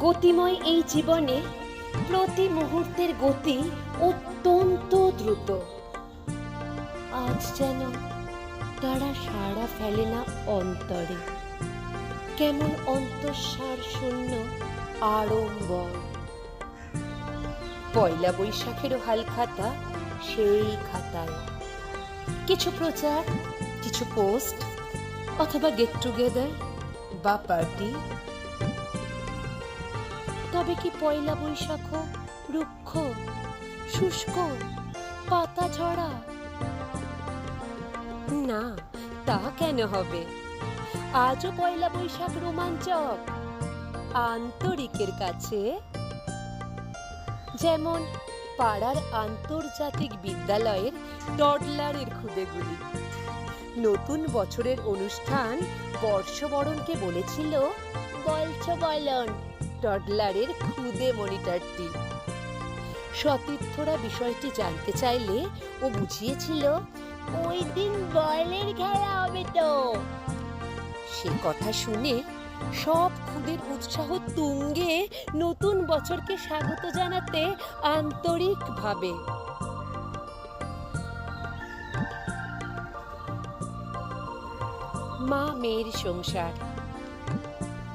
গতিময় এই জীবনে প্রতি মুহূর্তের গতি অত্যন্ত দ্রুত। আজ যেন তারা সাড়া ফেলে না অন্তরে। কেমন অন্তঃসার শূন্য আড়ম্বর। পয়লা বৈশাখেরও হালখাতা সেই খাতায়। কিছু প্রচার, কিছু পোস্ট, অথবা গেট টুগেদার বা পার্টি তবে কি পয়লা বৈশাখ রুক্ষ, শুষ্ক, পাতা ঝরা? না, তা কেন হবে? আজও পয়লা বৈশাখ রোমাঞ্চক, আন্তরিকের কাছে। যেমন পাড়ার আন্তর্জাতিক বিদ্যালয়ের টডলারের খুদেগুলি। নতুন বছরের অনুষ্ঠান বর্ষবরণকে বলেছিল বলছো বলন। টডলারের খুদে মনিটরটি সতীর্থরা বিষয়টি জানতে চাইলে ও বুঝিয়েছিল, ওই দিন বলের খেলা হবে তো। সে কথা শুনে সব খুদের উৎসাহ তুঙ্গে নতুন বছরকে স্বাগত জানাতে আন্তরিকভাবে। মা মেয়ের সংসার।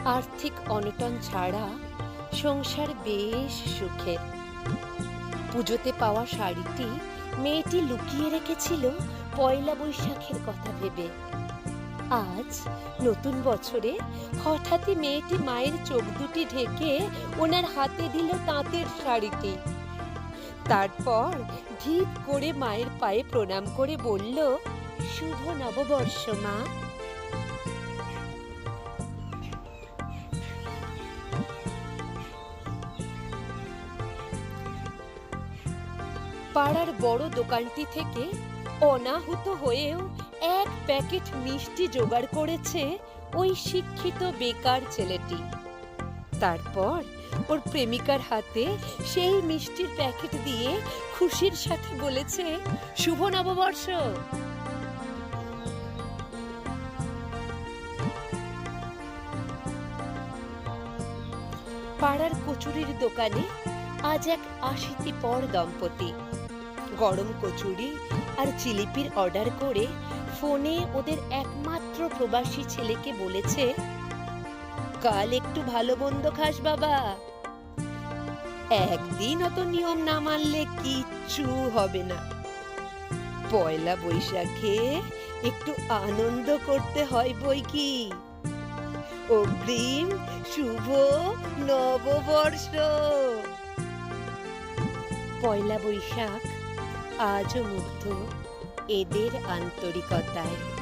আর্থিক অনটন ছাড়া সংসার বেশ সুখের। পুজোতে পাওয়া শাড়িটি মেয়েটি লুকিয়ে রেখেছিল পয়লা বৈশাখের কথা ভেবে। আজ নতুন বছরে হঠাৎই মেয়েটি মায়ের চোখ দুটি ঢেকে ওনার হাতে দিল তাঁতের শাড়িটি। তারপর ঢিপ করে মায়ের পায়ে প্রণাম করে বলল, শুভ নববর্ষ মা। পাড়ার বড় দোকানটি থেকে অনাহুত হয়েও এক প্যাকেট মিষ্টি জোগাড় করেছে ওই শিক্ষিত বেকার ছেলেটি। তারপর ওর প্রেমিকার হাতে সেই মিষ্টির প্যাকেট দিয়ে খুশির সাথে বলেছে, শুভ নববর্ষ! পাড়ার কচুরির দোকানে আজ এক আশিতি পর দম্পতি। গরম কচুরি আর জিলিপির অর্ডার করে ফোনে ওদের একমাত্র প্রবাসী ছেলেকে বলেছে, কাল একটু ভালো মন্দ খাস বাবা। একদিন অত নিয়ম না মানলে কিচ্ছু হবে না। পয়লা বৈশাখে একটু আনন্দ করতে হয় বই কি? অগ্রিম, শুভ, নববর্ষ। পয়লা বৈশাখ আজও মুগ্ধ এদের আন্তরিকতায়।